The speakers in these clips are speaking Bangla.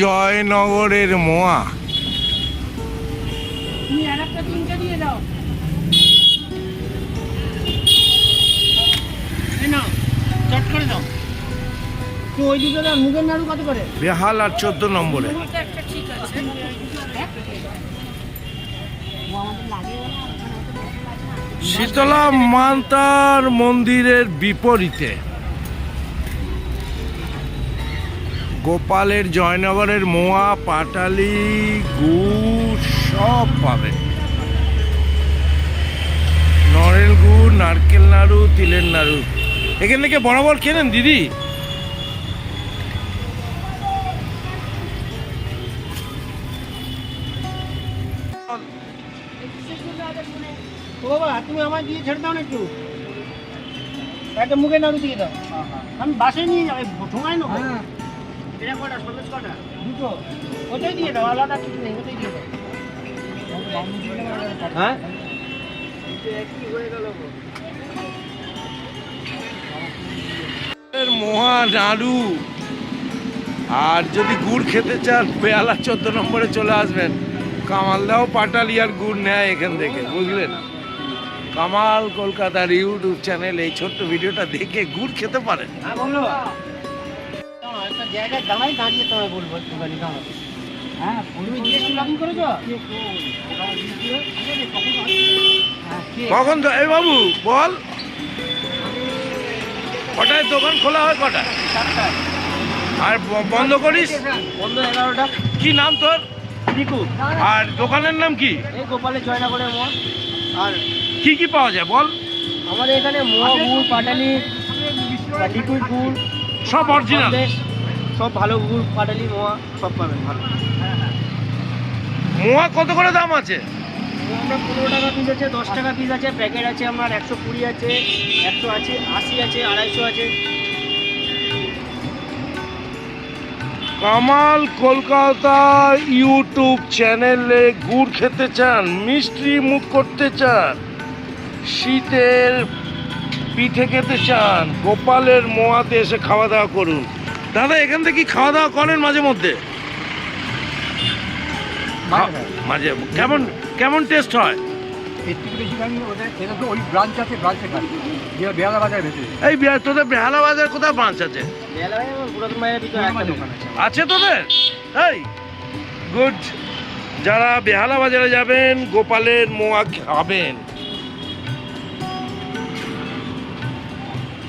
জয়নগরের মোয়া। বেহাল আর চোদ্দ নম্বরে। শীতলা মান্তার মন্দিরের বিপরীতে। গোপালের জয়নগরের মোয়া পাটালি গুড় সব পাবে। নরেল গুড় নারকেল নাড়ু তিলের নাড়ু। এখান থেকে বরাবর কেনেন দিদি। বাবা তুমি আমার দিয়ে ছেড়ে দাও না একটু। একটা মুগের নাড়ু দিয়ে দাও। আমি বাসে নিয়ে যাব ঠোঙাই নেব এটা কটা সন্দেশ কটা দুটো। ওটাই দিয়ে দাও আলাদা কিছু নেই ওটাই দিয়ে দাও। হ্যাঁ? কি হয়ে গেল গো? এর মোহা নাড়ু। আর যদি গুড় খেতে চান পেয়ালা চোদ্দ নম্বরে চলে আসবেন। কামালদাও পাটালি আর গুড় নেয় এখান থেকে বুঝলেন? কামাল কলকাতার ইউটিউব চ্যানেল এই ছোট্ট ভিডিওটা দেখে গুড় খেতে পারেন। জায়গায় দাঁড়াই দাঁড়িয়ে তোমায় বলব একটুখানি দাঁড়াও। হ্যাঁ তুমি জিএসটি লগ করেছ? হ্যাঁ, কখন তো এই বাবু বল। কটায় দোকান খোলা হয় কটায়? আর বন্ধ করিস? বন্ধ এগারোটা। কি নাম তোর? আর দোকানের নাম কি? এই গোপালের জয়নগরের মোড়। আর কি কি পাওয়া যায় বল। আমাদের এখানে মোয়া গুড় পাটালি লিকুইড গুড় সব অরিজিনাল সব ভালো গুড় পাটালি মোয়া সব পাবেন ভালো। মোয়া কত করে দাম আছে? পনেরো টাকা পিস আছে দশ টাকা পিস আছে প্যাকেট আছে আমার একশো কুড়ি আছে একশো আছে আশি আছে আড়াইশো আছে। কামাল কলকাতা ইউটিউব চ্যানেলে গুড় খেতে চান মিষ্টি মুখ করতে চান শীতের পিঠে খেতে চান গোপালের মোয়াতে এসে খাওয়া দাওয়া করুন। দাদা এখান থেকে কি খাওয়া দাওয়া করেন মাঝে মধ্যে। মাঝে কেমন কেমন টেস্ট হয়? এর থেকে বেশি দামি ওদের এটা তো ওই ব্রাঞ্চ আছে ব্রাঞ্চের কাছে যে বেহালা বাজার ভেতরে। এই তোদের বেহালা বাজার কোথায় ব্রাঞ্চ আছে? তোদের? এই গুড যারা বেহালা বাজারে যাবেন গোপালের মোয়া খাবেন।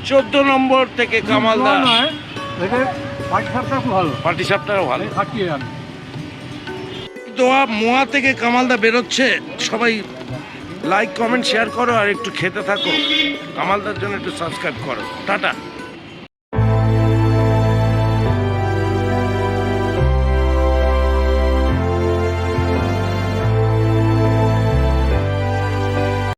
চোদ্দ নম্বর থেকে কামালদা। পার্টি সাপটাও ভালো। দোয়া মোয়া থেকে কামালদা বেরোচ্ছে সবাই লাইক কমেন্ট শেয়ার করো আর একটু খেতে থাকো। কামালদার জন্য একটু সাবস্ক্রাইব করো। টাটা।